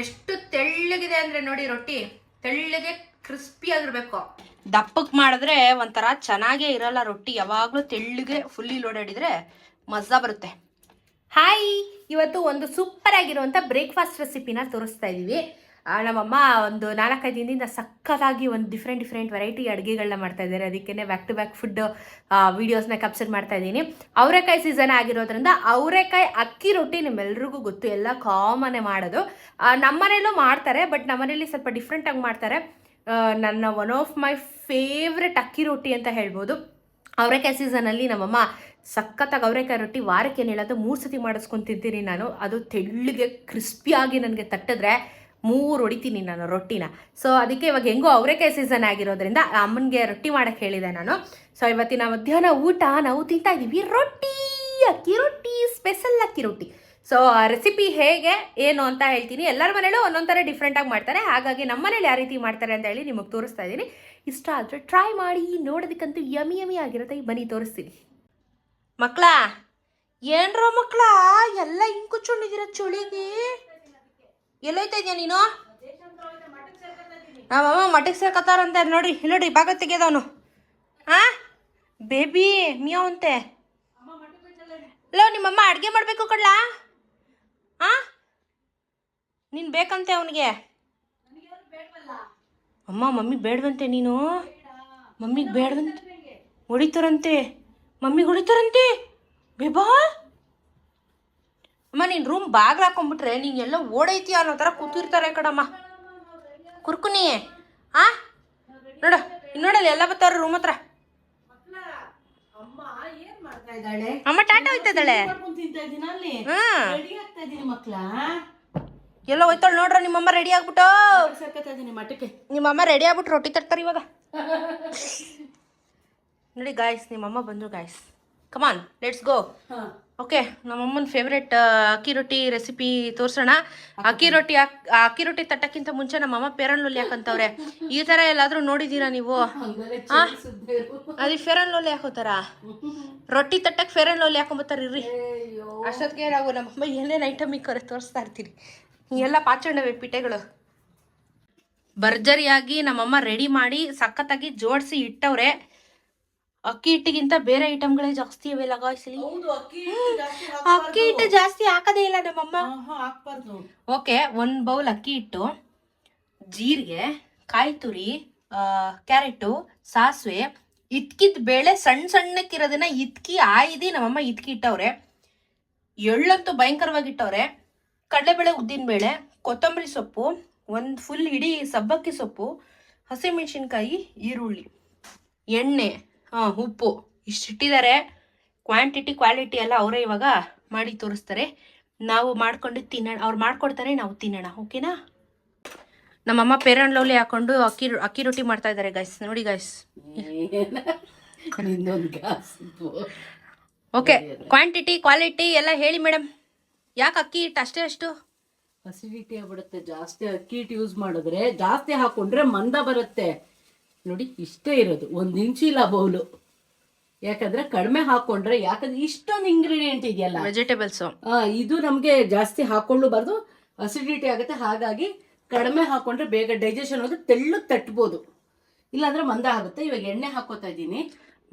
ಎಷ್ಟು ತೆಳ್ಳಗಿದೆ ಅಂದ್ರೆ ನೋಡಿ ರೊಟ್ಟಿ ತೆಳ್ಳಗೆ ಕ್ರಿಸ್ಪಿ ಆಗಿರ್ಬೇಕು. ದಪ್ಪಕ್ಕೆ ಮಾಡಿದ್ರೆ ಒಂಥರ ಚೆನ್ನಾಗೇ ಇರಲ್ಲ ರೊಟ್ಟಿ. ಯಾವಾಗಲೂ ತೆಳ್ಳಗೆ ಫುಲ್ಲಿ ಲೋಡಾಡಿದ್ರೆ ಮಜಾ ಬರುತ್ತೆ. ಹಾಯ್ ಇವತ್ತು ಒಂದು ಸೂಪರ್ ಆಗಿರುವಂಥ ಬ್ರೇಕ್ಫಾಸ್ಟ್ ರೆಸಿಪಿನ ತೋರಿಸ್ತಾ ಇದ್ದೀವಿ ನಮ್ಮಮ್ಮ ಒಂದು ನಾಲ್ಕೈದು ದಿನದಿಂದ ಸಕ್ಕತ್ತಾಗಿ ಒಂದು ಡಿಫ್ರೆಂಟ್ ಡಿಫ್ರೆಂಟ್ ವೆರೈಟಿ ಅಡುಗೆಗಳನ್ನ ಮಾಡ್ತಾ ಇದ್ದಾರೆ ಅದಕ್ಕೆ ಬ್ಯಾಕ್ ಟು ಬ್ಯಾಕ್ ಫುಡ್ ವೀಡಿಯೋಸ್ನ ಕ್ಯಾಪ್ಚರ್ ಮಾಡ್ತಾ ಇದ್ದೀನಿ. ಅವರೆಕಾಯಿ ಸೀಸನ್ ಆಗಿರೋದ್ರಿಂದ ಅವರೆಕಾಯಿ ಅಕ್ಕಿ ರೊಟ್ಟಿ ನಿಮ್ಮೆಲ್ರಿಗೂ ಗೊತ್ತು. ಎಲ್ಲ ಕಾಮನ್ನೇ ಮಾಡೋದು. ನಮ್ಮ ನಮ್ಮನೇಲೂ ಮಾಡ್ತಾರೆ ಬಟ್ ನಮ್ಮನೇಲಿ ಸ್ವಲ್ಪ ಡಿಫ್ರೆಂಟಾಗಿ ಮಾಡ್ತಾರೆ. ನನ್ನ ಒನ್ ಆಫ್ ಮೈ ಫೇವ್ರೆಟ್ ಅಕ್ಕಿ ರೊಟ್ಟಿ ಅಂತ ಹೇಳ್ಬೋದು. ಅವರೆಕಾಯಿ ಸೀಸನಲ್ಲಿ ನಮ್ಮಮ್ಮ ಸಖತ್ತಾಗಿ ಅವರೆಕಾಯಿ ರೊಟ್ಟಿ ವಾರಕ್ಕೆ ಏನು ಹೇಳೋದು? ಮೂರು ಸತಿ ಮಾಡಿಸ್ಕೊಂಡು ನಾನು. ಅದು ತೆಳ್ಳಗೆ ಕ್ರಿಸ್ಪಿಯಾಗಿ ನನಗೆ ತಟ್ಟಿದ್ರೆ ಮೂರು ಹೊಡಿತೀನಿ ನಾನು ರೊಟ್ಟಿನ. ಸೊ ಅದಕ್ಕೆ ಇವಾಗ ಹೆಂಗೋ ಅವರೇಕಾಯಿ ಸೀಸನ್ ಆಗಿರೋದ್ರಿಂದ ಅಮ್ಮನಿಗೆ ರೊಟ್ಟಿ ಮಾಡಕ್ಕೆ ಹೇಳಿದೆ ನಾನು. ಸೊ ಇವತ್ತಿನ ಮಧ್ಯಾಹ್ನ ಊಟ ನಾವು ತಿಂತಾ ಇದ್ದೀವಿ. ರೊಟ್ಟಿ, ಅಕ್ಕಿ ರೊಟ್ಟಿ ಸ್ಪೆಷಲ್ ಅಕ್ಕಿ ರೊಟ್ಟಿ. ಸೊ ರೆಸಿಪಿ ಹೇಗೆ, ಏನು ಅಂತ ಹೇಳ್ತೀನಿ. ಎಲ್ಲರ ಮನೇಲೂ ಒಂದೊಂದು ಥರ ಡಿಫ್ರೆಂಟಾಗಿ ಮಾಡ್ತಾರೆ. ಹಾಗಾಗಿ ನಮ್ಮ ಮನೇಲಿ ಯಾವ ರೀತಿ ಮಾಡ್ತಾರೆ ಅಂತ ಹೇಳಿ ನಿಮಗೆ ತೋರಿಸ್ತಾ ಇದ್ದೀನಿ. ಇಷ್ಟ ಆದರೆ ಟ್ರೈ ಮಾಡಿ, ನೋಡೋದಕ್ಕಂತೂ ಯಮಿ ಯಮಿ ಆಗಿರುತ್ತೆ. ಬನ್ನಿ, ತೋರಿಸ್ತೀನಿ. ಮಕ್ಕಳ ಏನ್ರೋ ಮಕ್ಕಳ ಎಲ್ಲ ಹಿಂಗೆ ಚಳಿಗೆ? ಎಲ್ಲೋಯ್ತಾ ಇದೆಯಾ ನೀನು ನಮ್ಮಮ್ಮ ಮಠಕ್ಕೆ ಸೇರ್ಕತ್ತಾರಂತೆ ನೋಡ್ರಿ ನೋಡ್ರಿ ಭಾಗ ತೆಗೆದವನು ಆ? ಬೇಬಿ ಮಿಯೋ ಅಂತೆ ಲೋ, ನಿಮ್ಮಮ್ಮ ಅಡುಗೆ ಮಾಡಬೇಕು ಕಡ್ಲಾ? ಆ? ನೀನು ಬೇಕಂತೆ ಅವನಿಗೆ? ಅಮ್ಮ, ಮಮ್ಮಿ ಬೇಡವಂತೆ ನೀನು. ಮಮ್ಮಿಗೆ ಬೇಡವಂತೆ. ಹೊಡಿತಾರಂತೆ. ಮಮ್ಮಿಗೆ ಹೊಡಿತಾರಂತೆ. ಬೇಬಾ? ಅಮ್ಮ ನೀನು ರೂಮ್ ಬಾಗ್ಲು ಹಾಕೊಂಡ್ಬಿಟ್ರೆ ನೀನು ಎಲ್ಲ ಓಡೈತೀಯ ಅನ್ನೋ ಥರ ಕೂತಿರ್ತಾರೆ ಕಡಮ್ಮ ಕುರ್ಕುನಿ. ಆ? ನೋಡು ನೋಡಲ್ಲ ಎಲ್ಲ ಬರ್ತಾವ್ರೆ ರೂಮ್ ಹತ್ರ. ಅಮ್ಮ ಟಾಟಾ ಹೋಯ್ತಾ ಇದ್ದಾಳೆ. ಮಾಡ್ಕೊಂಡ್ ತಿಂತಾ ಇದೀನ ಅಲ್ಲಿ? ಹ್ಮ್. ರೆಡಿ ಆಗ್ತಾ ಇದೀನಿ ಮಕ್ಳ? ಎಲ್ಲ ಹೋಯ್ತಾಳೆ ನೋಡ್ರ ನಿಮ್ಮಮ್ಮ ರೆಡಿ ಆಗ್ಬಿಟ್ಟು. ನಿಮ್ಮಮ್ಮ ರೆಡಿ ಆಗ್ಬಿಟ್ಟು ರೊಟ್ಟಿ ತರ್ತಾರೆ ಇವಾಗ. ನೋಡಿ ಗಾಯ್ಸ್ ನಿಮ್ಮಮ್ಮ ಬಂದ್ರು guys come on let's go okay ನಮ್ಮಮ್ಮನ ಫೇವ್ರೆಟ್ ಅಕ್ಕಿ ರೊಟ್ಟಿ ರೆಸಿಪಿ ತೋರ್ಸೋಣ. ಅಕ್ಕಿ ರೊಟ್ಟಿ ಹಾಕ್- ಅಕ್ಕಿ ರೊಟ್ಟಿ ತಟ್ಟಕ್ಕಿಂತ ಮುಂಚೆ ನಮ್ಮಮ್ಮ ಪೇರನ್ ಲೋಲಿ ಹಾಕಂತವ್ರೆ. ಈ ಥರ ಎಲ್ಲಾದರೂ ನೋಡಿದ್ದೀರಾ ನೀವು? ಹಾಂ ಅದು ಫೇರನ್ ಲೋಲಿ ಹಾಕೋತಾರ? ರೊಟ್ಟಿ ತಟ್ಟಕ್ಕೆ ಫೇರನ್ ಲೋಲಿ ಹಾಕೊಂಬತ್ತಾರ ಇರ್ರಿ. ಅಯ್ಯೋ ಅಷ್ಟೊತ್ತಿಗೆ ನಾವು ನಮ್ಮಮ್ಮ ಏನೇನು ಐಟಮ್ ಕರೆ ತೋರಿಸ್ತಾ ಇರ್ತೀರಿ? ಎಲ್ಲ ಪಾಚಣ್ಣವೆ ಪಿಟೆಗಳು ಭರ್ಜರಿಯಾಗಿ ನಮ್ಮಮ್ಮ ರೆಡಿ ಮಾಡಿ ಸಖತ್ತಾಗಿ ಜೋಡಿಸಿ ಇಟ್ಟವ್ರೆ. ಅಕ್ಕಿ ಹಿಟ್ಟಿಗಿಂತ ಬೇರೆ ಐಟಮ್ಗಳೇ ಜಾಸ್ತಿ ಇವೆ ಲಗಾಯಿಸಲಿ ಅಕ್ಕಿ ಹಿಟ್ಟು ಜಾಸ್ತಿ ಹಾಕದೇ ಇಲ್ಲ ನಮ್ಮಮ್ಮ. ಓಕೆ ಒಂದು ಬೌಲ್ ಅಕ್ಕಿ ಹಿಟ್ಟು ಜೀರಿಗೆ ಕಾಯಿ ತುರಿ ಕ್ಯಾರೆಟು ಸಾಸಿವೆ ಇತ್ಕಿದ ಬೇಳೆ ಸಣ್ಣ ಸಣ್ಣಕ್ಕಿರೋದನ್ನ ಇತ್ಕಿ ಆಯ್ದು ನಮ್ಮಮ್ಮ ಇತ್ಕಿ ಇಟ್ಟವ್ರೆ. ಎಳ್ಳಂತೂ ಭಯಂಕರವಾಗಿ ಇಟ್ಟವ್ರೆ. ಕಡಲೆಬೇಳೆ ಉದ್ದಿನಬೇಳೆ ಕೊತ್ತಂಬರಿ ಸೊಪ್ಪು ಒಂದು ಫುಲ್ ಇಡೀ ಸಬ್ಬಕ್ಕಿ ಸೊಪ್ಪು ಹಸಿಮೆಣಸಿನ್ಕಾಯಿ ಈರುಳ್ಳಿ ಎಣ್ಣೆ. ಉಪ್ಪು. ಇಷ್ಟಿಟ್ಟಿದ್ದಾರೆ ಕ್ವಾಂಟಿಟಿ ಕ್ವಾಲಿಟಿ ಎಲ್ಲ ಅವರೇ ಇವಾಗ ಮಾಡಿ ತೋರಿಸ್ತಾರೆ. ನಾವು ಮಾಡ್ಕೊಂಡು ತಿನ್ನೋಣ ಅವ್ರು ಮಾಡ್ಕೊಡ್ತಾರೆ ನಾವು ತಿನ್ನೋಣ. ಓಕೆನಾ? ನಮ್ಮಮ್ಮ ಪೇರನ್ ಲೋಲಿ ಹಾಕೊಂಡು ಅಕ್ಕಿ ಅಕ್ಕಿ ರೊಟ್ಟಿ ಮಾಡ್ತಾ ಇದ್ದಾರೆ ಗೈಸ್ ನೋಡಿ ಗೈಸ್ ಓಕೆ. ಕ್ವಾಂಟಿಟಿ ಕ್ವಾಲಿಟಿ ಎಲ್ಲ ಹೇಳಿ ಮೇಡಮ್ ಯಾಕೆ ಅಕ್ಕಿ ಹಿಟ್ಟು ಅಷ್ಟೇ ಅಷ್ಟು? ಅಸಿಡಿಟಿ ಆಗ್ಬಿಡುತ್ತೆ. ಜಾಸ್ತಿ ಅಕ್ಕಿ ಹಿಟ್ಟು ಯೂಸ್ ಮಾಡಿದ್ರೆ ಜಾಸ್ತಿ ಹಾಕೊಂಡ್ರೆ ಮಂದ ಬರುತ್ತೆ. ನೋಡಿ ಇಷ್ಟೇ ಇರೋದು. ಒಂದು ಇಂಚು ಇಲ್ಲ ಬೌಲು. ಯಾಕಂದ್ರೆ ಕಡಿಮೆ ಹಾಕೊಂಡ್ರೆ ಯಾಕಂದ್ರೆ ಇಷ್ಟೊಂದು ಇಂಗ್ರೀಡಿಯೆಂಟ್ ಇದೆಯಲ್ಲ? ವೆಜಿಟೇಬಲ್ಸ್ ಇದು ನಮಗೆ ಜಾಸ್ತಿ ಹಾಕೊಳ್ಳಬಾರ್ದು. ಅಸಿಡಿಟಿ ಆಗುತ್ತೆ. ಹಾಗಾಗಿ ಕಡಿಮೆ ಹಾಕೊಂಡ್ರೆ ಬೇಗ ಡೈಜೆಷನ್ ಆಗುತ್ತೆ ತೆಳ್ಳು ತಟ್ಬೋದು. ಇಲ್ಲಾಂದ್ರೆ ಮಂದ ಆಗುತ್ತೆ. ಇವಾಗ ಎಣ್ಣೆ ಹಾಕೋತಾ ಇದ್ದೀನಿ.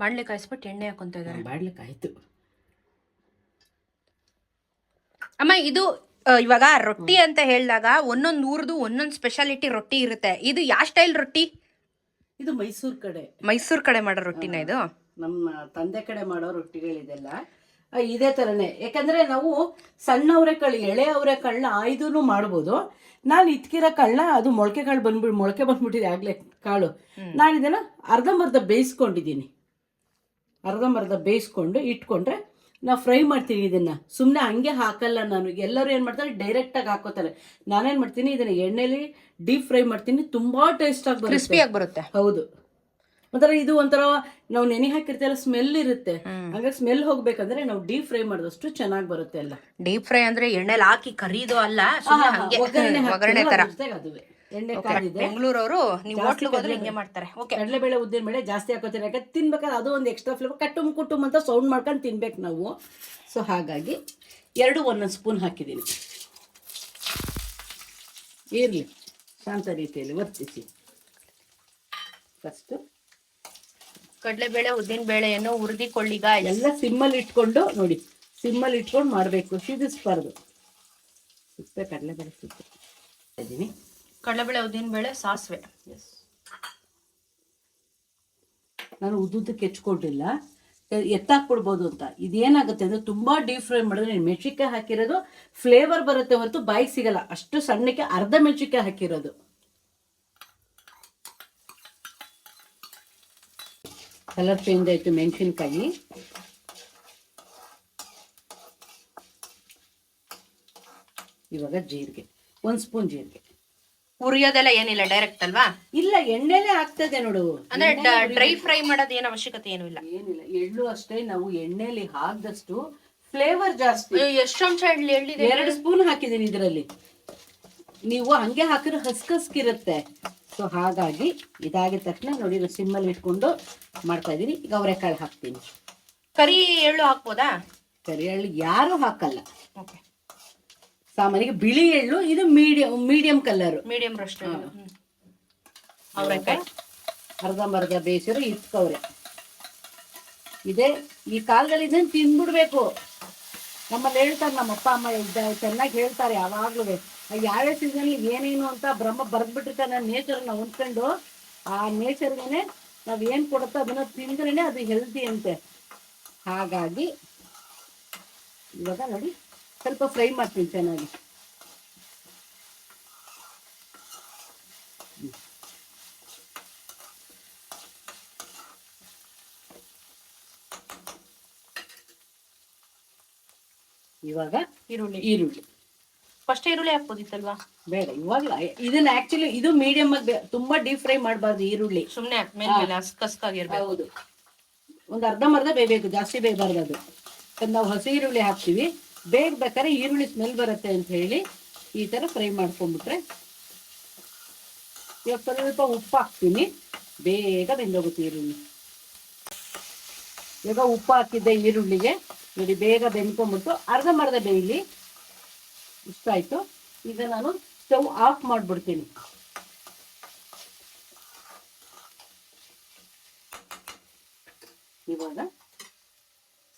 ಮಾಡ್ಲಿಕ್ಕೆ ಕಾಯಿಸ್ಬಿಟ್ಟು ಎಣ್ಣೆ ಹಾಕೊಂತ ಇದ್ದಾರೆ. ಬಾಡ್ಲಿಕ್ಕೆ ಆಯ್ತು. ಅಮ್ಮ ಇದು ಇವಾಗ ರೊಟ್ಟಿ ಅಂತ ಹೇಳಿದಾಗ ಒಂದೊಂದು ಊರ್ದು ಒಂದೊಂದು ಸ್ಪೆಷಾಲಿಟಿ ರೊಟ್ಟಿ ಇರುತ್ತೆ. ಇದು ಯಾವ ಸ್ಟೈಲ್ ರೊಟ್ಟಿ? ಇದು ಮೈಸೂರು ಕಡೆ. ಮೈಸೂರು ಕಡೆ ಮಾಡೋ ರೊಟ್ಟಿನ ಇದು? ನಮ್ಮ ತಂದೆ ಕಡೆ ಮಾಡೋ ರೊಟ್ಟಿಗಳಿದೆಲ್ಲ ಇದೇ ತರನೇ. ಯಾಕಂದ್ರೆ ನಾವು ಸಣ್ಣ ಅವರೆಕಾಳು ಎಳೆ ಅವರೆಕಾಳನ್ನ ಆಯ್ದೂ ಮಾಡ್ಬೋದು. ನಾನು ಇದ್ಕಿರೋ ಕಾಳನ್ನ ಅದು ಮೊಳಕೆ ಕಾಳು ಬಂದ್ಬಿಟ್ಟು ಮೊಳಕೆ ಬಂದ್ಬಿಟ್ಟಿದೆ ಆಗ್ಲೇ ಕಾಳು. ನಾನು ಇದನ್ನ ಅರ್ಧಂಬರ್ಧ ಬೇಯಿಸ್ಕೊಂಡಿದ್ದೀನಿ. ಅರ್ಧಂಬರ್ಧ ಬೇಯಿಸ್ಕೊಂಡು ಇಟ್ಕೊಂಡ್ರೆ ನಾವು ಫ್ರೈ ಮಾಡ್ತೀನಿ ಇದನ್ನ. ಸುಮ್ಮನೆ ಹಂಗೆ ಹಾಕಲ್ಲ ನಾನು. ಎಲ್ಲರೂ ಏನು ಮಾಡ್ತಾರೆ ಡೈರೆಕ್ಟ್ ಆಗಿ ಹಾಕೋತಾರೆ. ನಾನೇನ್ ಮಾಡ್ತೀನಿ ಇದನ್ನ ಎಣ್ಣೆಲಿ ಡೀಪ್ ಫ್ರೈ ಮಾಡ್ತೀನಿ. ತುಂಬಾ ಟೇಸ್ಟ್ ಆಗಿ ಬರುತ್ತೆ. ಬರುತ್ತೆ. ಹೌದು. ಒಂಥರ ಇದು ಒಂಥರ ನಾವು ನೆನೆ ಹಾಕಿರ್ತೀವಲ್ಲ ಸ್ಮೆಲ್ ಇರುತ್ತೆ. ಹಾಗಾಗಿ ಸ್ಮೆಲ್ ಹೋಗ್ಬೇಕಂದ್ರೆ ನಾವು ಡೀಪ್ ಫ್ರೈ ಮಾಡಿದಷ್ಟು ಚೆನ್ನಾಗಿ ಬರುತ್ತೆ ಎಲ್ಲ. ಡೀಪ್ ಫ್ರೈ ಅಂದ್ರೆ ಎಣ್ಣೆಲಿ ಹಾಕಿ ಕರೀದು ಅಲ್ಲ ಒಗ್ಗರಣೆ ತರ. ಅದುವೆ ಎಣ್ಣೆ ಕಾದಿದೆ ಬೆಂಗಳೂರವರು ನೀವು ಹೋಟ್ಲಿಗೆ ಹೋದ್ರೆ ಹಿಂಗೆ ಮಾಡ್ತಾರೆ. ಓಕೆ ಕಡಲೆಬೇಳೆ ಉದ್ದಿನ ಬೇಳೆ ಜಾಸ್ತಿ ಹಾಕೋತಾರೆ? ಯಾಕಂದ್ರೆ ತಿನ್ಬೇಕಾದ್ರೆ ಅದು ಒಂದು ಎಕ್ಸ್ಟ್ರಾ ಫ್ಲೇವರ್ ಕಟ್ಟುಮ್ ಕುಟುಂಬ ಅಂತ ಸೌಂಡ್ ಮಾಡ್ಕೊಂಡು ತಿನ್ಬೇಕು ನಾವು. ಸೊ ಹಾಗಾಗಿ ಎರಡು ಒಂದೊಂದು ಸ್ಪೂನ್ ಹಾಕಿದ್ದೀನಿ. ಇರಲಿ. ಶಾಂತ ರೀತಿಯಲ್ಲಿ ವರ್ತಿಸಿ. ಫಸ್ಟು ಕಡಲೆಬೇಳೆ ಉದ್ದಿನ ಬೇಳೆಯನ್ನು ಹುರಿದಿಕೊಳ್ಳಿಗ ಎಲ್ಲ ಸಿಮ್ಮಲ್ಲಿ ಇಟ್ಕೊಂಡು ನೋಡಿ. ಸಿಮ್ಮಲ್ಲಿ ಇಟ್ಕೊಂಡು ಮಾಡಬೇಕು. ಸಿದಿಸ್ಬಾರ್ದು. ಸಿಪ್ಪೆ ಕಡಲೆಬೇಳೆ ಸಿಪ್ಪೆ ಇದ್ದೀನಿ. ಕಡಲೆಬೇಳೆ ಉದ್ದಿನ ಬೇಳೆ ಸಾಸಿವೆ. ಎಸ್ ನಾನು ಉದ್ದುದ್ದಕ್ಕೆ ಹೆಚ್ಕೊಂಡಿಲ್ಲ ಎತ್ತಾಕ್ ಎತ್ತಾಕ್ಬಿಡ್ಬೋದು ಅಂತ. ಇದೇನಾಗುತ್ತೆ ಅಂದ್ರೆ ತುಂಬಾ ಡೀಪ್ ಫ್ರೈ ಮಾಡಿದ್ರೆ ನೀನು ಮೆಣಸಿನ್ಕಾಯಿ ಹಾಕಿರೋದು ಫ್ಲೇವರ್ ಬರುತ್ತೆ ಹೊರತು ಬಾಯಿಗೆ ಸಿಗಲ್ಲ. ಅಷ್ಟು ಸಣ್ಣಕ್ಕೆ ಅರ್ಧ ಮೆಣಸಿನ್ಕಾಯಿ ಹಾಕಿರೋದು. ಕಲರ್ ಚೇಂಜ್ ಆಯ್ತು ಮೆಣಸಿನ್ಕಾಯಿ. ಇವಾಗ ಜೀರಿಗೆ. ಒಂದು ಸ್ಪೂನ್ ಜೀರಿಗೆ. ಹುರಿಯೋದೆಲ್ಲ ಏನಿಲ್ಲ ಡೈರೆಕ್ಟ್ ಅಲ್ವಾ? ಇಲ್ಲ ಎಣ್ಣೆಲೆ ಆಗ್ತದೆ ನೋಡು. ಅಂದ್ರೆ ಡ್ರೈ ಫ್ರೈ ಮಾಡೋದು ಏನು ಅವಶ್ಯಕತೆ ಏನು ಇಲ್ಲ? ಏನಿಲ್ಲ ಎಳ್ಳು ಅಷ್ಟೇ ನಾವು ಎಣ್ಣೆಲಿ ಹಾಕ್ದಷ್ಟು ಫ್ಲೇವರ್ ಜಾಸ್ತಿ. ಎಷ್ಟು ಅಂಶ ಎಳ್ಳಿ ಎಳ್ಳಿದೆ ಎರಡು ಸ್ಪೂನ್ ಹಾಕಿದ್ದೀನಿ ಇದರಲ್ಲಿ. ನೀವು ಹಂಗೆ ಹಾಕಿದ್ರೆ ಹಸ್ಕಸ್ಕಿರುತ್ತೆ. ಸೊ ಹಾಗಾಗಿ ಇದಾಗಿದ ತಕ್ಷಣ ನೋಡಿ ಸಿಮ್ಮಲ್ಲಿ ಇಟ್ಕೊಂಡು ಮಾಡ್ತಾ ಇದ್ದೀನಿ. ಈಗ ಅವರೆಕಾಳು ಹಾಕ್ತೀನಿ. ಕರಿ ಎಳ್ಳು ಹಾಕ್ಬೋದಾ? ಕರಿ ಎಳ್ಳು ಯಾರು ಹಾಕಲ್ಲ. ಓಕೆ ಸಾಮಾನ್ಯಕ್ಕೆ ಬಿಳಿ ಎಳ್ಳು ಇದು medium medium colour medium roast ಅವರೆಕಾಯಿ? ಅರ್ಧಂಬರ್ಧ ಬೇಯಿಸಿರೋ ಇಟ್ಕವ್ರೆ. ಇದೆ ಈ ಕಾಲದಲ್ಲಿ ತಿನ್ಬಿಡ್ಬೇಕು ನಮ್ಮಲ್ಲಿ ಹೇಳ್ತಾರೆ ನಮ್ಮ ಅಪ್ಪ ಅಮ್ಮ ಇದ್ದ ಚೆನ್ನಾಗಿ ಹೇಳ್ತಾರೆ ಯಾವಾಗ್ಲೂ ಯಾವ ಸೀಸನ್ ಏನೇನು ಅಂತ ಬ್ರಹ್ಮ ಬರೆದ್ಬಿಟ್ಟಿರ್ತಾನೆ ನೇಚರ್ನ ಹೊಂದ್ಕೊಂಡು ಆ ನೇಚರ್ಗೆ ನಾವ್ ಏನ್ ಕೊಡುತ್ತೋ ಅದನ್ನ ತಿಂದ್ರೇನೆ ಅದು ಹೆಲ್ದಿ ಅಂತೆ. ಹಾಗಾಗಿ ಇವಾಗ ನೋಡಿ. ಸ್ವಲ್ಪ ಫ್ರೈ ಮಾಡ್ತೀನಿ ಚೆನ್ನಾಗಿ. ಇವಾಗ ಈರುಳ್ಳಿ. ಈರುಳ್ಳಿ. ಫಸ್ಟ್ ಈರುಳ್ಳಿ ಹಾಕ್ಬೋದಿತ್ತಲ್ವಾ? ಬೇಡ ಇವಾಗ ಇದನ್ನ ಆಕ್ಚುಲಿ ಇದು ಮೀಡಿಯಂ ಆಗಿ ತುಂಬಾ ಡೀಪ್ ಫ್ರೈ ಮಾಡಬಾರ್ದು ಈರುಳ್ಳಿ. ಸುಮ್ನೆ ಮೇಲೆ ಒಂದ್ ಕಸ್ಕಾಗಿರ್ಬೇಕು. ಹೌದು. ಒಂದು ಅರ್ಧಂಬರ್ಧ ಬೇಯಬೇಕು ಜಾಸ್ತಿ ಬೇಯಬಾರ್ದು ಅದು. ನಾವು ಹಸಿ ಈರುಳ್ಳಿ ಹಾಕ್ತೀವಿ. ಬೇಯಬೇಕಾದ್ರೆ ಈರುಳ್ಳಿ ಸ್ಮೆಲ್ ಬರುತ್ತೆ ಅಂತ ಹೇಳಿ ಈ ತರ ಫ್ರೈ ಮಾಡ್ಕೊಂಡ್ಬಿಟ್ರೆ ಇವಾಗ ಸ್ವಲ್ಪ ಉಪ್ಪು ಹಾಕ್ತೀನಿ. ಬೇಗ ಬೆಂದೋಗುತ್ತೆ ಈರುಳ್ಳಿ. ಇವಾಗ ಉಪ್ಪು ಹಾಕಿದ್ದೆ ಈರುಳ್ಳಿಗೆ. ನೋಡಿ, ಬೇಗ ಬೆಂದ್ಕೊಂಡ್ಬಿಟ್ಟು ಅರ್ಧಂಬರ್ಧ ಬೇಯಲಿ. ಇಷ್ಟ ಆಯ್ತು. ಈಗ ನಾನು ಸ್ಟವ್ ಆಫ್ ಮಾಡ್ಬಿಡ್ತೀನಿ. ಇವಾಗ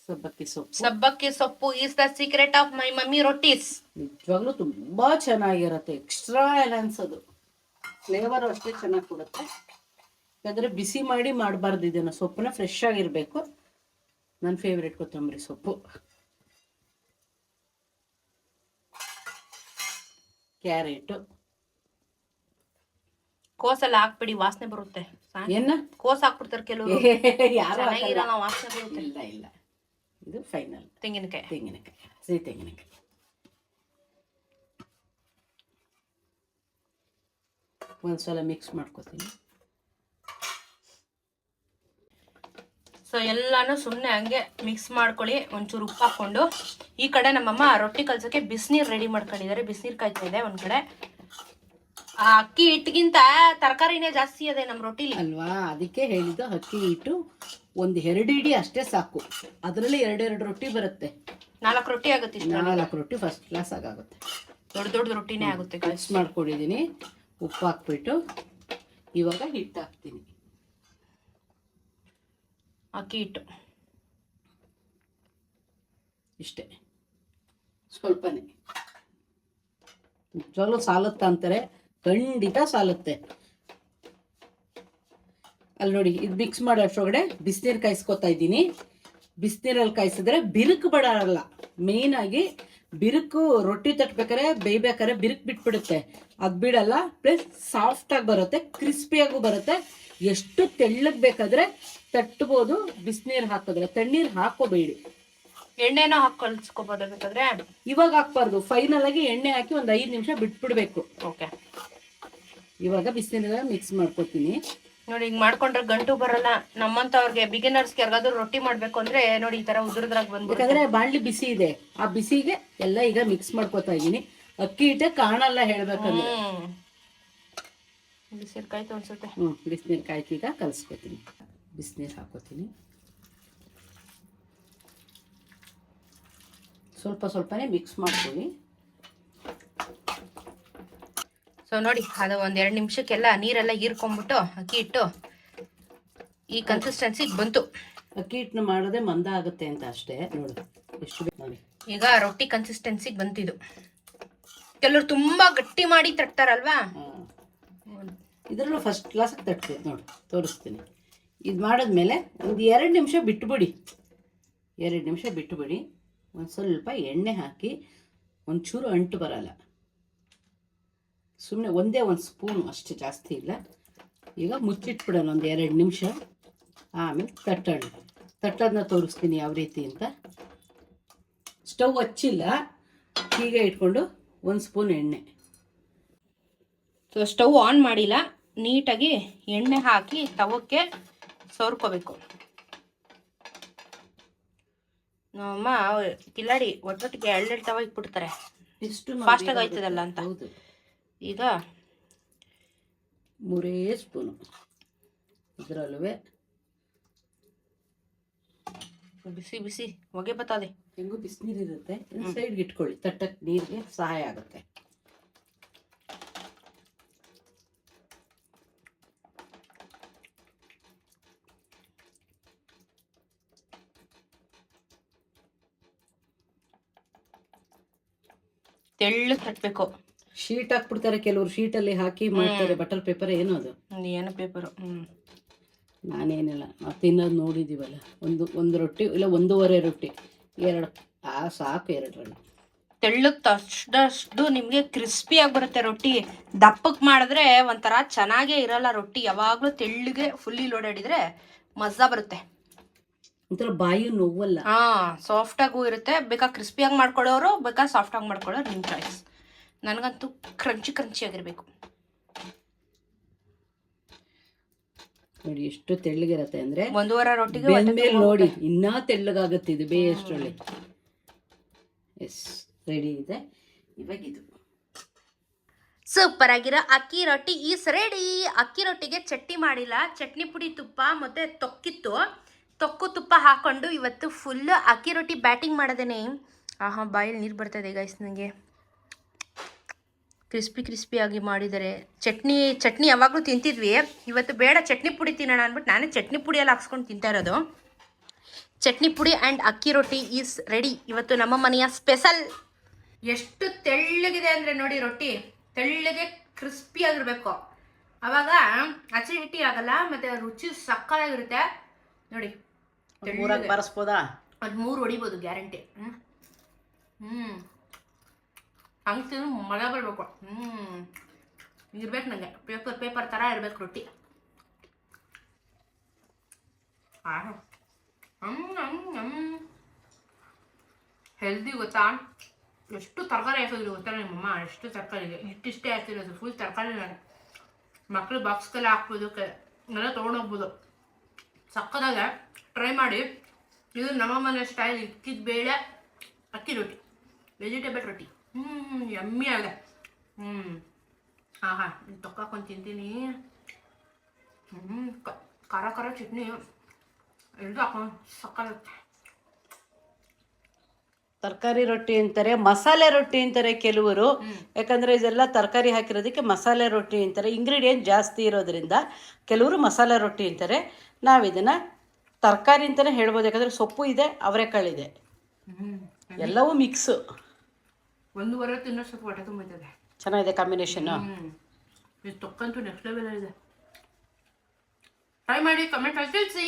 ಸಬ್ಬಕ್ಕಿ ಸೊಪ್ಪು. ಸಬ್ಬಕ್ಕಿ ಸೊಪ್ಪು is the secret of my mummy rotis ನಿಜವಾಗ್ಲೂ ತುಂಬಾ ಚೆನ್ನಾಗಿರುತ್ತೆ. ಎಕ್ಸ್ಟ್ರಾ ಅನ್ಸೋದು ಫ್ಲೇವರ್ ಅಷ್ಟೇ ಚೆನ್ನಾಗಿ ಕೊಡುತ್ತೆ. ಯಾಕಂದ್ರೆ ಬಿಸಿ ಮಾಡಿ ಮಾಡಬಾರ್ದು ಇದನ್ನ. ಸೊಪ್ಪನ್ನ ಫ್ರೆಶ್ ಆಗಿರ್ಬೇಕು. ನನ್ನ ಫೇವ್ರೇಟ್ ಕೊತ್ತಂಬರಿ ಸೊಪ್ಪು. ಕ್ಯಾರೆಟು ಕೋಸೆಲ್ಲ ಹಾಕ್ಬಿಡಿ ವಾಸನೆ ಬರುತ್ತೆ. ಏನ? ಕೋಸ್ ಹಾಕ್ಬಿಡ್ತಾರೆ ಕೆಲವರು. ವಾಸನೆ ಬರುತ್ತೆ. ಇಲ್ಲ ಇಲ್ಲ. ಇದು ಫೈನಲ್ ತೆಂಗಿನಕಾಯಿ ತೆಂಗಿನಕಾಯಿ ಸಿಹಿ ತೆಂಗಿನಕಾಯಿ ಒಂದ್ಸಲ ಮಿಕ್ಸ್ ಮಾಡ್ಕೊತೀನಿ. ಸೊ ಎಲ್ಲಾನು ಸುಮ್ಮನೆ ಹಂಗೆ ಮಿಕ್ಸ್ ಮಾಡ್ಕೊಳ್ಳಿ. ಒಂಚೂರು ಉಪ್ಪು ಹಾಕೊಂಡು ಈ ಕಡೆ ನಮ್ಮಮ್ಮ ರೊಟ್ಟಿ ಕಲ್ಸೋಕೆ ಬಿಸಿನೀರು ರೆಡಿ ಮಾಡ್ಕೊಂಡಿದ್ದಾರೆ. ಬಿಸಿನೀರು ಕಾಯ್ತಾ ಇದೆ ಒಂದ್ ಕಡೆ. ಆ ಅಕ್ಕಿ ಹಿಟ್ಟಿಗಿಂತ ತರಕಾರಿನೇ ಜಾಸ್ತಿ ಇದೆ ನಮ್ಮ ರೊಟ್ಟಿಲಿ. ಅಲ್ವಾ? ಅದಕ್ಕೆ ಹೇಳಿದ್ದು ಅಕ್ಕಿ ಹಿಟ್ಟು ಒಂದು ಎರಡು ಇಡಿ ಅಷ್ಟೇ ಸಾಕು. ಅದರಲ್ಲಿ ಎರಡೆರಡು ರೊಟ್ಟಿ ಬರುತ್ತೆ. ನಾಲ್ಕು ರೊಟ್ಟಿ ಆಗುತ್ತೆ ನಾಲ್ಕು ರೊಟ್ಟಿ ಫಸ್ಟ್ ಕ್ಲಾಸ್ ಆಗುತ್ತೆ ದೊಡ್ಡ ದೊಡ್ಡ ರೊಟ್ಟಿನೇ ಆಗುತ್ತೆ ಕಳಿಸ್ ಮಿಕ್ಸ್ ಮಾಡ್ಕೊಂಡಿದ್ದೀನಿ ಉಪ್ಪು ಹಾಕ್ಬಿಟ್ಟು ಇವಾಗ ಹಿಟ್ಟು ಹಾಕ್ತೀನಿ. ಅಕ್ಕಿ ಹಿಟ್ಟು. ಇಷ್ಟೇ. ಸ್ವಲ್ಪನೇ. ಚಲೋ ಸಾಲುತ್ತಾ ಅಂತಾರೆ. ಖಂಡಿತ ಸಾಲುತ್ತೆ. ಅಲ್ಲಿ ನೋಡಿ ಇದು ಮಿಕ್ಸ್ ಮಾಡೋ ಅಷ್ಟೊಳಗಡೆ ಬಿಸಿನೀರು ಕಾಯಿಸ್ಕೊತಾ ಇದ್ದೀನಿ. ಬಿಸಿನೀರಲ್ಲಿ ಕಾಯಿಸಿದ್ರೆ ಬಿರುಕು ಬಡಲ್ಲ ಆಗಿ ಬಿರುಕು ರೊಟ್ಟಿ ತಟ್ಬೇಕಾರೆ ಬೇಯ್ಬೇಕಾದ್ರೆ ಬಿರುಕು ಬಿಟ್ಬಿಡುತ್ತೆ. ಅದು ಬಿಡಲ್ಲ ಪ್ಲಸ್ ಸಾಫ್ಟಾಗಿ ಬರುತ್ತೆ ಕ್ರಿಸ್ಪಿಯಾಗೂ ಬರುತ್ತೆ. ಎಷ್ಟು ತೆಳ್ಳಗೆ ಬೇಕಾದ್ರೆ ತಟ್ಬೋದು ಬಿಸಿನೀರು ಹಾಕಿದ್ರೆ ತಣ್ಣೀರು ಹಾಕೋಬೇಡಿ. ಎಣ್ಣೆನೂ ಹಾಕಿ ಕಲ್ಸ್ಕೊಬೋದು ಬೇಕಾದ್ರೆ? ಇವಾಗ ಹಾಕ್ಬಾರ್ದು. ಫೈನಲ್ ಆಗಿ ಎಣ್ಣೆ ಹಾಕಿ ಒಂದು ಐದು ನಿಮಿಷ ಬಿಟ್ಬಿಡ್ಬೇಕು. ಓಕೆ ಇವಾಗ ಬಿಸಿನೀರ ಮಿಕ್ಸ್ ಮಾಡ್ಕೊತೀನಿ. ನೋಡಿ ಹಿಂಗ್ ಮಾಡ್ಕೊಂಡ್ರೆ ಗಂಟು ಬರಲ್ಲ. ನಮ್ಮಂತವ್ರಿಗೆ ಬಿಗಿನರ್ಸ್ಗೆ ಯಾರಿಗಾದ್ರೂ ರೊಟ್ಟಿ ಮಾಡ್ಬೇಕು ಅಂದ್ರೆ ನೋಡಿ ಈ ತರ ಉದುರದ್ರಾಗ ಬಂದು ಯಾಕಂದ್ರೆ ಬಾಣ್ಲಿ ಬಿಸಿ ಇದೆ. ಆ ಬಿಸಿಗೆ ಎಲ್ಲ ಈಗ ಮಿಕ್ಸ್ ಮಾಡ್ಕೊತಾ ಇದ್ದೀನಿ. ಅಕ್ಕಿ ಇಟ್ಟೆ ಕಾಣಲ್ಲ ಹೇಳ್ಬೇಕಂದ್ರೆ. ಹ್ಮ್. ಬಿಸಿರ್ಕಾಯ್ತು ಅನ್ಸುತ್ತೆ ಹ್ಞೂ ಬಿಸಿನೀರು ಕಾಯ್ತು ಈಗ ಕಲಿಸ್ಕೊತೀನಿ. ಬಿಸಿನೀರು ಹಾಕೋತೀನಿ. ಸ್ವಲ್ಪ ಸ್ವಲ್ಪನೇ ಮಿಕ್ಸ್ ಮಾಡ್ಕೊಳ್ಳಿ. ಸೊ ನೋಡಿ ಅದು ಒಂದು ಎರಡು ನಿಮಿಷಕ್ಕೆಲ್ಲ ನೀರೆಲ್ಲ ಹೀರ್ಕೊಂಡ್ಬಿಟ್ಟು ಅಕ್ಕಿ ಇಟ್ಟು ಈ ಕನ್ಸಿಸ್ಟೆನ್ಸಿಗೆ ಬಂತು. ಅಕ್ಕಿ ಹಿಟ್ಟನ್ನ ಮಾಡೋದೇ ಮಂದ ಆಗುತ್ತೆ ಅಂತ ಅಷ್ಟೇ. ನೋಡಿ ಎಷ್ಟು ನೋಡಿ. ಈಗ ರೊಟ್ಟಿ ಕನ್ಸಿಸ್ಟೆನ್ಸಿಗೆ ಬಂತಿದ್ದು ಕೆಲವರು ತುಂಬಾ ಗಟ್ಟಿ ಮಾಡಿ ತಟ್ತಾರಲ್ವಾ? ಇದರಲ್ಲೂ ಫಸ್ಟ್ ಕ್ಲಾಸಿಗೆ ತಟ್ತೀನಿ ನೋಡಿ ತೋರಿಸ್ತೀನಿ. ಇದು ಮಾಡಿದ್ಮೇಲೆ ಒಂದು ಎರಡು ನಿಮಿಷ ಬಿಟ್ಟುಬಿಡಿ ಎರಡು ನಿಮಿಷ ಬಿಟ್ಟುಬಿಡಿ ಒಂದು ಸ್ವಲ್ಪ ಎಣ್ಣೆ ಹಾಕಿ ಒಂಚೂರು ಅಂಟು ಬರಲ್ಲ. ಸುಮ್ಮನೆ ಒಂದೇ ಒಂದು ಸ್ಪೂನು ಅಷ್ಟು ಜಾಸ್ತಿ ಇಲ್ಲ. ಈಗ ಮುಚ್ಚಿಟ್ಬಿಡೋಣ ಒಂದು ಎರಡು ನಿಮಿಷ. ಆಮೇಲೆ ತಟ್ಟೋಣ. ತಟ್ಟೋದನ್ನ ತೋರಿಸ್ತೀನಿ ಯಾವ ರೀತಿ ಅಂತ. ಸ್ಟವ್ ಹಚ್ಚಿಲ್ಲ. ಹೀಗೆ ಇಟ್ಕೊಂಡು ಒಂದು ಸ್ಪೂನ್ ಎಣ್ಣೆ. ಸೊ ಸ್ಟವ್ ಆನ್ ಮಾಡಿಲ್ಲ. ನೀಟಾಗಿ ಎಣ್ಣೆ ಹಾಕಿ ತವಕ್ಕೆ ಸೋರ್ಕೋಬೇಕು. ನಮ್ಮ ಕಿಲಾಡಿ ಒಟ್ಟೊಟ್ಟಿಗೆ ಎರಡೆರಡು ತವ ಇಟ್ಬಿಡ್ತಾರೆ. ಇಷ್ಟು ಫಾಸ್ಟಾಗಿ ಆಯ್ತದಲ್ಲ ಅಂತ. ಈಗ ಮೂರೇ ಸ್ಪೂನು. ಇದರಲ್ಲೂ ಬಿಸಿ ಬಿಸಿ ಹೊಗೆ ಬರ್ತದೆ. ಹೆಂಗೂ ಬಿಸಿನೀರಿರುತ್ತೆ ಸೈಡ್ಗೆ ಇಟ್ಕೊಳ್ಳಿ. ತಟ್ಟಕ್ಕೆ ನೀರಿಗೆ ಸಹಾಯ ಆಗುತ್ತೆ. ತೆಳ್ಳು ತಟ್ಟಬೇಕು ಶೀಟ್ ಹಾಕ್ಬಿಡ್ತಾರೆ ಕೆಲವರು ಅಲ್ಲಿ ಹಾಕಿ ಮಾಡ್ತಾರೆ. ಬಟರ್ ಪೇಪರ್ ಏನೋ ಅದು? ಏನು ಪೇಪರು? ನಾನೇನಿಲ್ಲ. ತಿನ್ನೋದು ನೋಡಿದ್ದೀವಲ್ಲ ಒಂದು ಒಂದು ರೊಟ್ಟಿ ಇಲ್ಲ ಒಂದೂವರೆ ರೊಟ್ಟಿ. ಎರಡು ಆ ಸಾಕು ಎರಡರಲ್ಲಿ ತೆಳ್ಳಗೆ ತಷ್ಟಷ್ಟು ನಿಮಗೆ ಕ್ರಿಸ್ಪಿಯಾಗಿ ಬರುತ್ತೆ ರೊಟ್ಟಿ. ದಪ್ಪಕ್ಕೆ ಮಾಡಿದ್ರೆ ಒಂಥರ ಚೆನ್ನಾಗೇ ಇರಲ್ಲ ರೊಟ್ಟಿ. ಯಾವಾಗಲೂ ತೆಳ್ಳಗೆ ಫುಲ್ಲಿ ಲೋಡಾಡಿದ್ರೆ ಮಜಾ ಬರುತ್ತೆ. ಒಂಥರ ಬಾಯಿ ನೋವಲ್ಲ. ಹಾಂ ಸಾಫ್ಟಾಗೂ ಇರುತ್ತೆ. ಬೇಕಾ ಕ್ರಿಸ್ಪಿಯಾಗಿ ಮಾಡ್ಕೊಳ್ಳೋರು ಬೇಕಾ ಸಾಫ್ಟಾಗಿ ಮಾಡ್ಕೊಳ್ಳೋರು ನಿಮ್ಮ ಚಾಯ್ಸ್ ನನಗಂತೂ ಕ್ರಂಚಿ ಕ್ರಂಚಿ ಆಗಿರಬೇಕು. ನೋಡಿ ಎಷ್ಟು ತೆಳ್ಳಗಿರತ್ತೆ ಅಂದ್ರೆ ಒಂದೂವರೆ ರೊಟ್ಟಿಗೆ ನೋಡಿ ಇನ್ನೂ ತೆಳ್ಳಗಾಗುತ್ತೆ ಇದು ಬೇಯಷ್ಟರಲ್ಲಿ. ಎಸ್ ರೆಡಿ ಇದೆ. ಇವಾಗ ಇದು. ಸೂಪರ್ ಆಗಿರೋ ಅಕ್ಕಿ ರೊಟ್ಟಿ ಈಸ್ ರೆಡಿ ಅಕ್ಕಿ ರೊಟ್ಟಿಗೆ ಚಟ್ನಿ ಮಾಡಿಲ್ಲ. ಚಟ್ನಿ ಪುಡಿ ತುಪ್ಪ ಮತ್ತೆ ತೊಕ್ಕಿತ್ತು. ತೊಕ್ಕು ತುಪ್ಪ ಹಾಕೊಂಡು ಇವತ್ತು ಫುಲ್ ಅಕ್ಕಿ ರೊಟ್ಟಿ ಬ್ಯಾಟಿಂಗ್ ಮಾಡೋದೇನೆ ಆಹಾ ಬಾಯಲ್ಲಿ ನೀರು ಬರ್ತದೆ ಗೈಸ್ ನನಗೆ ಕ್ರಿಸ್ಪಿ ಕ್ರಿಸ್ಪಿಯಾಗಿ ಮಾಡಿದ್ದಾರೆ ಚಟ್ನಿ ಚಟ್ನಿ ಯಾವಾಗಲೂ ತಿಂತಿದ್ವಿ. ಇವತ್ತು ಬೇಡ ಚಟ್ನಿ ಪುಡಿ ತಿನ್ನೋಣ ಅಂದ್ಬಿಟ್ಟು ನಾನೇ ಚಟ್ನಿ ಪುಡಿಯಲ್ಲಿ ಹಾಕ್ಸ್ಕೊಂಡು ತಿಂತಾ ಇರೋದು. ಚಟ್ನಿ ಪುಡಿ ಆ್ಯಂಡ್ ಅಕ್ಕಿ ರೊಟ್ಟಿ ಈಸ್ ರೆಡಿ. ಇವತ್ತು ನಮ್ಮ ಮನೆಯ ಸ್ಪೆಷಲ್. ಎಷ್ಟು ತೆಳ್ಳಗಿದೆ ಅಂದರೆ ನೋಡಿ ರೊಟ್ಟಿ ತೆಳ್ಳಗೆ ಕ್ರಿಸ್ಪಿ ಆಗಿರಬೇಕು. ಅವಾಗ ಹಸಿ ಹಿಟ್ಟಿ ಆಗಲ್ಲ ಮತ್ತು ರುಚಿ ಸಕ್ಕತ್ತಾಗಿರುತ್ತೆ. ನೋಡಿ ಮೂರಾಗಿ ಬಾರಿಸ್ಬೋದಾ? ಅದು ಮೂರು ಹೊಡಿಬೋದು ಗ್ಯಾರಂಟಿ. ಹ್ಞೂ ಹ್ಞೂ ಹಂಗೆ ಮಳೆ ಬರಬೇಕು. ಹ್ಞೂ ಇರ್ಬೇಕು ನನಗೆ ಪೇಪರ್ ಪೇಪರ್ ಥರ ಇರ್ಬೇಕು ರೊಟ್ಟಿ. ಆಹ್. ಹೆಲ್ದಿ ಗೊತ್ತಾ? ಎಷ್ಟು ತರಕಾರಿ ಹಾಕಿದ್ರು ಗೊತ್ತಾ ನಿಮ್ಮಮ್ಮ ಎಷ್ಟು ತರಕಾರಿ? ಇದೆ ಇಷ್ಟಿಷ್ಟೇ ಹಾಕಿರೋದು ಫುಲ್ ತರಕಾರಿ ನಾನು. ಮಕ್ಕಳು ಬಾಕ್ಸ್ಗೆಲ್ಲ ಹಾಕ್ಬೋದು, ಕೆ, ಎಲ್ಲ ತೊಗೊಂಡೋಗ್ಬೋದು ಸಕ್ಕದಾಗ ಟ್ರೈ ಮಾಡಿ. ಇದು ನಮ್ಮ ಮನೆ ಸ್ಟೈಲ್ ಇಕ್ಕಿದ ಬೇಳೆ, ಅಕ್ಕಿ ರೊಟ್ಟಿ. ವೆಜಿಟೇಬಲ್ ರೊಟ್ಟಿ. ಹ್ಞೂ ಎಮ್ಮಿ ತೊಕ್ಕಾಕೊಂಡು ತಿಂತೀನಿ ಹ್ಞೂ ಖಾರ ಖಾರ ಚಟ್ನಿ ಎರಡು ಹಾಕೊಂಡು ಸಕ್ಕತ್ತೆ ತರಕಾರಿ ರೊಟ್ಟಿ ಅಂತಾರೆ ಮಸಾಲೆ ರೊಟ್ಟಿ ಅಂತಾರೆ ಕೆಲವರು. ಯಾಕಂದ್ರೆ ಇದೆಲ್ಲ ತರಕಾರಿ ಹಾಕಿರೋದಕ್ಕೆ ಮಸಾಲೆ ರೊಟ್ಟಿ ಅಂತಾರೆ. ಇಂಗ್ರೀಡಿಯೆಂಟ್ ಜಾಸ್ತಿ ಇರೋದ್ರಿಂದ ಕೆಲವರು ಮಸಾಲೆ ರೊಟ್ಟಿ ಅಂತಾರೆ. ನಾವಿದನ್ನು ಇದನ್ನ ತರಕಾರಿ ಅಂತಲೇ ಹೇಳ್ಬೋದು. ಯಾಕಂದ್ರೆ ಸೊಪ್ಪು ಇದೆ ಅವರೆಕಾಳಿದೆ ಎಲ್ಲವೂ ಮಿಕ್ಸು ಒಂದೂವರೆ ತಿನ್ನೋಷ್ಟು ಹೊಟ್ಟೆ ತುಂಬಿರ್ತದೆ ಚೆನ್ನಾಗಿದೆ ಕಾಂಬಿನೇಷನ್ನು ಹ್ಞೂ ಇದು ತೊಕ್ಕಂತೂ ನೆಕ್ಸ್ಟ್ ಲೆವೆಲ್ ಇದೆ. ಟ್ರೈ ಮಾಡಿ ಕಮೆಂಟ್ ಅಲ್ಲಿ ತಿಳಿಸಿ.